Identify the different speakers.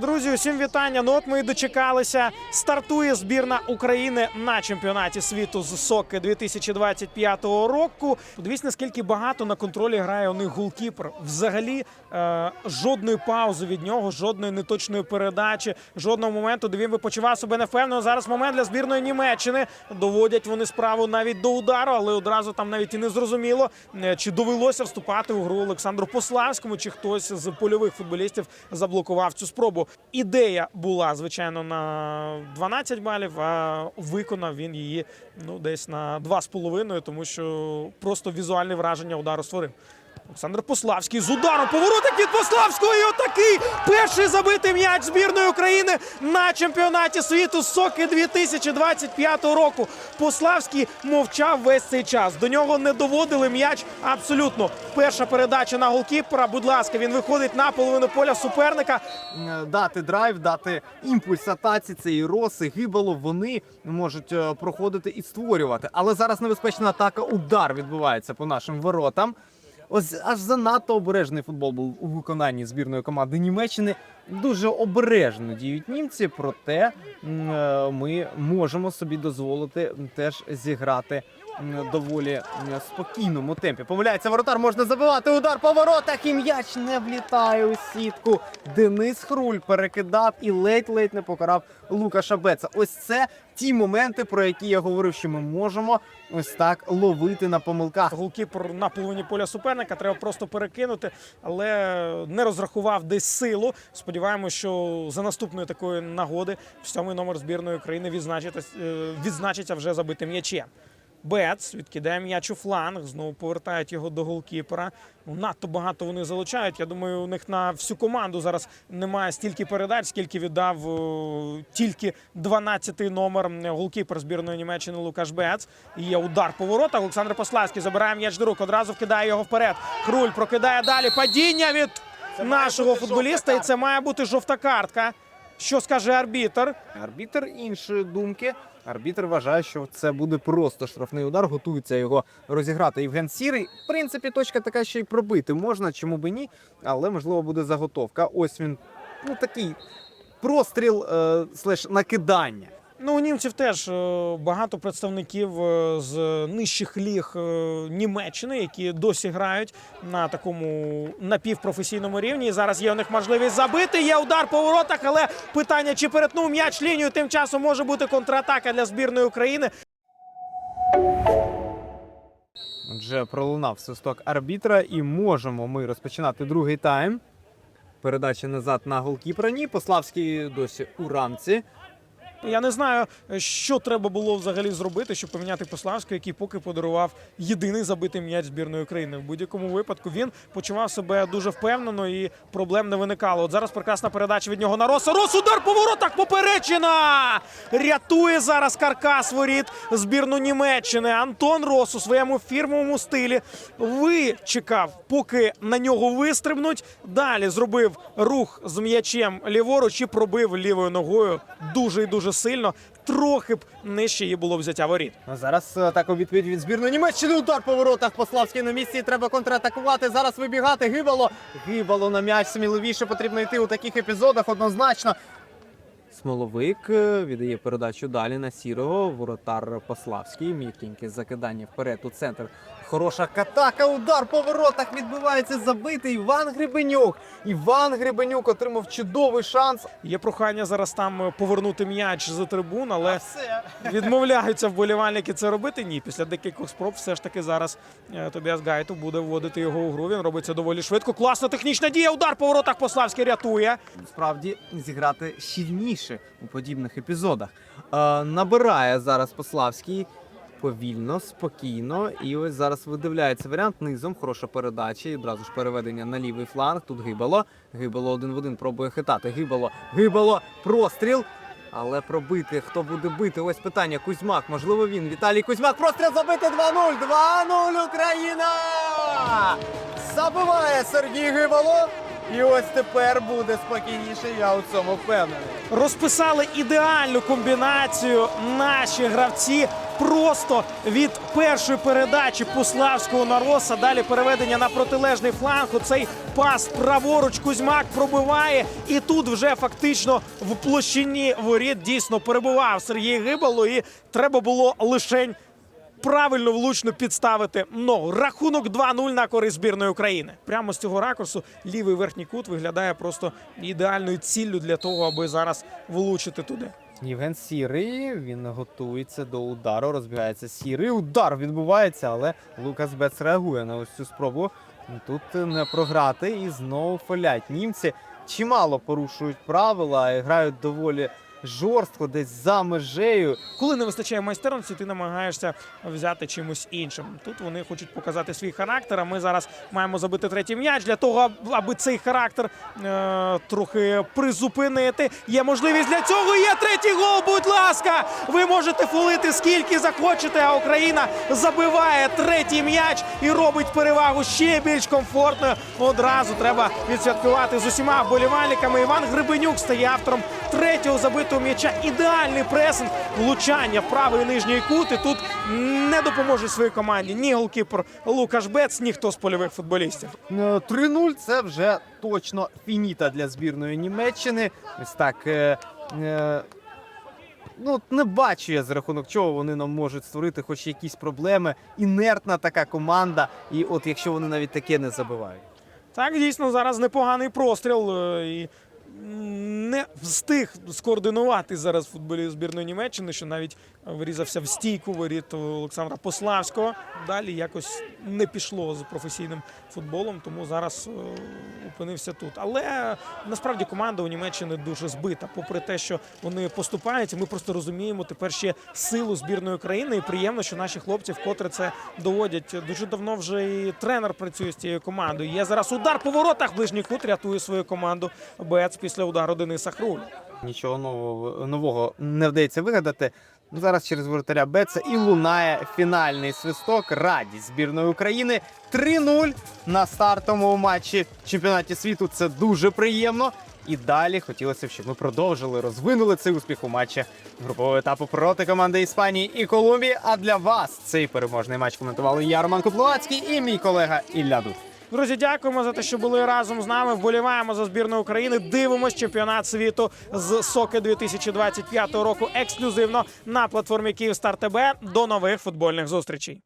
Speaker 1: Друзі, усім вітання. Ну от ми і дочекалися. Стартує збірна України на чемпіонаті світу з соки 2025 року. Подивіться, наскільки багато на контролі грає у них голкіпер. Взагалі е, жодної паузи від нього, жодної неточної передачі, жодного моменту, де він би почував себе невпевнено. Зараз момент для збірної Німеччини. Доводять вони справу навіть до удару, але одразу там навіть і не зрозуміло, е, чи довелося вступати у гру Олександру Пославському, чи хтось з польових футболістів заблокував цю спробу. Ідея була звичайно на 12 балів, а виконав він її ну десь на 2,5, тому що просто візуальне враження удару створив. Олександр Пославський з ударом поворотик від Пославського і отакий перший забитий м'яч збірної України на чемпіонаті світу Соки 2025 року. Пославський мовчав весь цей час. До нього не доводили м'яч абсолютно. Перша передача на голкіпера. Будь ласка, він виходить на половину поля суперника.
Speaker 2: Е, дати драйв, дати імпульс атаці. Це і роси, гибало. Вони можуть е, проходити і створювати. Але зараз небезпечна атака. Удар відбувається по нашим воротам. Ось аж занадто обережний футбол був у виконанні збірної команди Німеччини. Дуже обережно діють німці, проте е, ми можемо собі дозволити теж зіграти доволі спокійному темпі. Помиляється воротар, можна забивати удар по воротах, і м'яч не влітає у сітку. Денис Хруль перекидав і ледь-ледь не покарав Лукаша Беца. Ось це ті моменти, про які я говорив, що ми можемо ось так ловити на помилках.
Speaker 1: Голкіпер на половині поля суперника. Треба просто перекинути, але не розрахував десь силу. Сподіваємося, що за наступної такої нагоди сьомий номер збірної України відзначиться, е, відзначиться вже забитим м'ячем. Бец відкидає м'яч у фланг, знову повертають його до голкіпера. Ну, Надто багато вони залучають. Я думаю, у них на всю команду зараз немає стільки передач, скільки віддав е, тільки 12-й номер голкіпер збірної Німеччини Лукаш Бец. І Є удар по воротах. Олександр Пославський забирає м'яч до рук, одразу вкидає його вперед. Хруль прокидає далі. Падіння від нашого футболіста, і це має бути жовта картка. Що скаже арбітр?
Speaker 2: Арбітр іншої думки. Арбітр вважає, що це буде просто штрафний удар. Готується його розіграти. Євген Сірий. В принципі, точка така, що й пробити можна, чому би ні, але можливо буде заготовка. Ось він ну такий простріл е, слеш накидання.
Speaker 1: Ну, у німців теж е, багато представників е, з нижчих ліг е, Німеччини, які досі грають на такому напівпрофесійному рівні. І зараз є у них можливість забити. Є удар по воротах, але питання, чи перетнув м'яч лінію, тим часом може бути контратака для збірної України.
Speaker 2: Отже, пролунав свисток арбітра, і можемо ми розпочинати другий тайм. Передача назад на голкіпера. Ні, Пославський досі у рамці.
Speaker 1: Я не знаю, що треба було взагалі зробити, щоб поміняти Пославського, який поки подарував єдиний забитий м'яч збірної України. В будь-якому випадку він почував себе дуже впевнено і проблем не виникало. От зараз прекрасна передача від нього на Роса. Рос удар по воротах поперечина! Рятує зараз каркас воріт збірну Німеччини. Антон Рос у своєму фірмовому стилі вичекав, поки на нього вистрибнуть. Далі зробив рух з м'ячем ліворуч і пробив лівою ногою дуже і дуже сильно. Трохи б нижче її було взяття воріт.
Speaker 2: А зараз е, так у відповідь від збірної Німеччини. Удар по воротах. Пославський на місці. Треба контратакувати. Зараз вибігати. Гибало. Гибало на м'яч. Сміливіше потрібно йти у таких епізодах однозначно. Смоловик е, віддає передачу далі на сірого. Воротар Пославський. М'якеньке закидання вперед у центр. Хороша катака. Удар по воротах відбувається забитий. Іван Гребенюк. Іван Гребенюк отримав чудовий шанс.
Speaker 1: Є прохання зараз там е, повернути м'яч з трибун, але відмовляються вболівальники це робити. Ні, після декількох спроб все ж таки зараз е, Тобіас Гайту буде вводити його у гру. Він робить це доволі швидко. Класна технічна дія. Удар по воротах Пославський рятує.
Speaker 2: справді зіграти щільніше у подібних епізодах. Е, набирає зараз Пославський повільно, спокійно. І ось зараз видивляється варіант низом. Хороша передача. І одразу ж переведення на лівий фланг. Тут гибало. Гибало один в один пробує хитати. Гибало, гибало, простріл. Але пробити, хто буде бити? Ось питання. Кузьмак, можливо, він. Віталій Кузьмак. Простріл забити 2-0. 2-0 Україна! Забиває Сергій Гибало. І ось тепер буде спокійніше, я у цьому впевнений.
Speaker 1: Розписали ідеальну комбінацію наші гравці. Просто від першої передачі Пуславського на Роса, далі переведення на протилежний фланг. Цей пас праворуч Кузьмак пробиває. І тут вже фактично в площині воріт дійсно перебував Сергій Гибало. І треба було лишень правильно влучно підставити ногу. Рахунок 2-0 на користь збірної України. Прямо з цього ракурсу лівий верхній кут виглядає просто ідеальною ціллю для того, аби зараз влучити туди.
Speaker 2: Євген Сірий, він готується до удару, розбігається Сірий. Удар відбувається, але Лукас Бец реагує на ось цю спробу. Тут не програти і знову фалять. Німці чимало порушують правила і грають доволі жорстко, десь за межею.
Speaker 1: Коли не вистачає майстерності, ти намагаєшся взяти чимось іншим. Тут вони хочуть показати свій характер. А ми зараз маємо забити третій м'яч для того, аб- аби цей характер е- трохи призупинити. Є можливість для цього. Є третій гол. Будь ласка, ви можете фулити скільки захочете. А Україна забиває третій м'яч і робить перевагу ще більш комфортною. Одразу треба відсвяткувати з усіма вболівальниками. Іван Гребенюк стає автором третього забитого м'яча. Ідеальний пресинг, влучання в правий нижній кут. І тут не допоможе своїй команді ні голкіпер Лукаш Бец, ні хто з польових футболістів.
Speaker 2: Е, 3-0 це вже точно фініта для збірної Німеччини. Ось так. Е, е, ну, не бачу я за рахунок чого вони нам можуть створити хоч якісь проблеми. Інертна така команда. І от якщо вони навіть таке не забивають.
Speaker 1: Так, дійсно, зараз непоганий простріл. е, І не встиг скоординувати зараз футболіст збірної Німеччини, що навіть вирізався в стійку воріт Олександра Пославського. Далі якось не пішло з професійним футболом, тому зараз е, опинився тут. Але насправді команда у Німеччини дуже збита. Попри те, що вони поступаються, ми просто розуміємо тепер ще силу збірної країни. І приємно, що наші хлопці вкотре це доводять. Дуже давно вже і тренер працює з цією командою. Є зараз удар по воротах. Ближній кут рятує свою команду Бец після удару Дениса Хруля.
Speaker 2: Нічого нового, нового не вдається вигадати. Ну, зараз через воротаря Беца і лунає фінальний свисток. Радість збірної України 3-0 на стартовому матчі в чемпіонаті світу. Це дуже приємно. І далі хотілося б, щоб ми продовжили розвинули цей успіх у матчі групового етапу проти команди Іспанії і Колумбії. А для вас цей переможний матч коментували я, Роман Купловацький і мій колега Ілля Дуд.
Speaker 1: Друзі, дякуємо за те, що були разом з нами. Вболіваємо за збірну України. Дивимось чемпіонат світу з соки 2025 року ексклюзивно на платформі Київстар ТБ. До нових футбольних зустрічей.